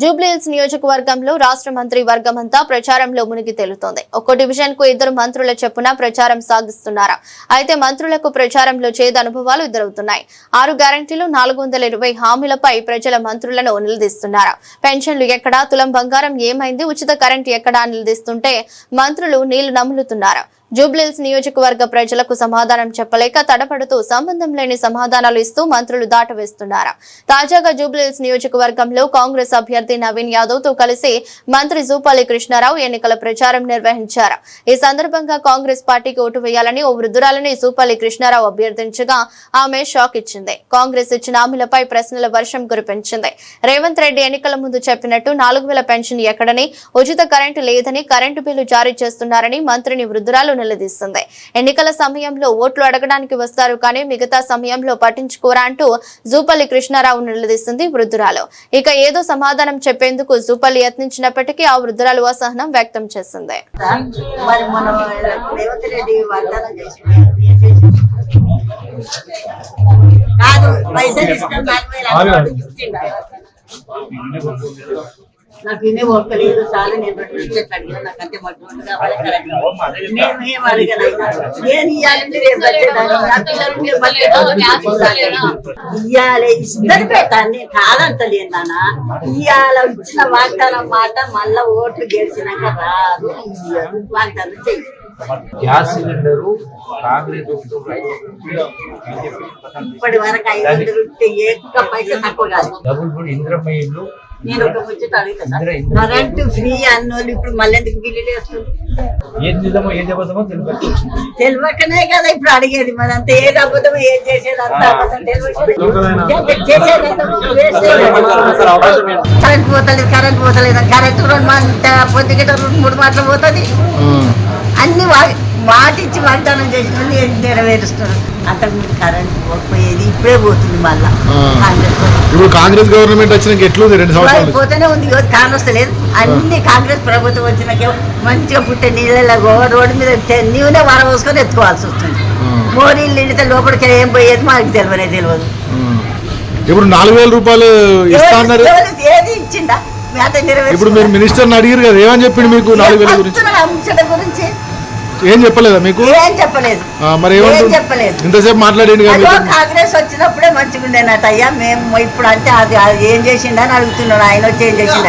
జూబ్లీహిల్స్ నియోజకవర్గంలో రాష్ట్ర మంత్రి వర్గమంతా ప్రచారంలో మునిగి తేలుతోంది. ఒక్కో డివిజన్కు ఇద్దరు మంత్రుల చెప్పున ప్రచారం సాగిస్తున్నారు? అయితే మంత్రులకు ప్రచారంలో చేదు అనుభవాలు ఎదురవుతున్నాయి. ఆరు గ్యారంటీలు నాలుగు వందల ఇరవై హామీలపై ప్రజల మంత్రులను నిలదీస్తున్నారు? పెన్షన్లు ఎక్కడా? తులం బంగారం ఏమైంది? ఉచిత కరెంట్ ఎక్కడా? నిలదీస్తుంటే మంత్రులు నీళ్ళు నములుతున్నారు? జూబ్లీల్స్ నియోజకవర్గ ప్రజలకు సమాధానం చెప్పలేక తడపడుతూ సంబంధం లేని సమాధానాలు ఇస్తూ మంత్రులు దాటవేస్తున్నారు తాజాగా జూబ్లీల్స్ నియోజకవర్గంలో కాంగ్రెస్ అభ్యర్థి నవీన్ యాదవ్తో కలిసి మంత్రి జూపాలి కృష్ణారావు ఎన్నికల ప్రచారం నిర్వహించారు. ఈ సందర్భంగా కాంగ్రెస్ పార్టీకి ఓటు వేయాలని ఓ వృద్ధురాలని జూపాలి కృష్ణారావు అభ్యర్థించగా ఆమె షాక్ ఇచ్చింది. కాంగ్రెస్ ఇచ్చిన హామీలపై ప్రశ్నల వర్షం కురిపించింది. రేవంత్ రెడ్డి ఎన్నికల ముందు చెప్పినట్టు నాలుగు పెన్షన్ ఎక్కడని ఉచిత కరెంటు లేదని కరెంటు బిల్లు జారీ చేస్తున్నారని మంత్రిని వృద్ధురాలు నిలదీస్తుంది. ఎన్నికల సమయంలో ఓట్లు అడగడానికి వస్తారు కానీ మిగతా సమయంలో పట్టించుకోరా అంటూ జూపల్లి కృష్ణారావు నిలదీస్తుంది వృద్ధురాలు. ఇక ఏదో సమాధానం చెప్పేందుకు జూపల్లి యత్నించినప్పటికీ ఆ వృద్ధురాలు అసహనం వ్యక్తం చేసింది. కాదు పైసలు ఇస్తాను నాకు ఇన్నే ఒక్కలేదు చాలా నేను రెండు అడిగినా నాకు అంతే కావాలి నేను ఏం అడిగాను నేను ఇవ్వాలంటే రేపు ఇద్దరు పెట్టాను నేను కాదంటలేను నాన్న. ఇయ్యాల ఇచ్చిన వాగ్దానం మాట మళ్ళా ఓట్లు గెలిచినాక రాదు. వాగ్దానం చెయ్యి. గ్యాస్ సిలిండరు కాంగ్రెస్ ఇప్పటి వరకు ఐదు వందలు ఉంటే ఏక పైసా తక్కువ కాదు. డబుల్ ఇల్లు నేను ఒక ముచ్చట అడుగుతాను కరెంటు ఫ్రీ అన్నోళ్ళు ఇప్పుడు మళ్ళీ ఎందుకు బిల్లులు వేస్తుంది తెలియకనే కదా ఇప్పుడు అడిగేది. మరి అంత ఏది అబద్ధం ఏది చేసేది అంత అబద్ధం ఏ. కరెంట్ పోతలేదు కరెంట్ పోతలేదు. కరెంట్ రెండు మాట పొద్దుగిట రెండు మూడు మాటలు పోతుంది. అన్ని వా- మాట ఇచ్చి వాగ్దానం చేసిన నెరవేరుస్తున్నారు అంతకుముందు కరెంట్ పోయేది ఇప్పుడే పోతుంది మళ్ళా. ఇప్పుడు కాంగ్రెస్ గవర్నమెంట్ వచ్చినాక ఎట్లుంది రెండు సంవత్సరాలు? పోతేనే ఉంది కాంగ్రెస్ లేదు. అన్ని కాంగ్రెస్ ప్రభుత్వం వచ్చినాక మంచిగా పుట్టే నీళ్ళలో రోడ్డు మీద నీవునే వర పోసుకొని ఎత్తుకోవాల్సి వస్తుంది. మోరీలు నిండితే లోపలికి ఏం పోయేది మాకు తెలియనే తెలియదు. ఇప్పుడు నాలుగు వేల రూపాయలు ఇస్తా అన్నారు. ఎవరు- ఏది ఇచ్చిందా ఇప్పుడు మీరు మినిస్టర్ని అడిగారు కదా ఏమని చెప్పిండు మీకు నాలుగు వేల గురించి? ఏం చెప్పలేదా మీకు? ఏం చెప్పలేదు. మరి ఏం చెప్పలేదు. ఇంతసేపు మీతో. కాంగ్రెస్ వచ్చినప్పుడే మంచిగా ఉండేనట అయ్యా మేము ఇప్పుడు అంటే అది అది ఏం చేసిండని అడుగుతున్నాడు. ఆయన వచ్చి ఏం చేసిండ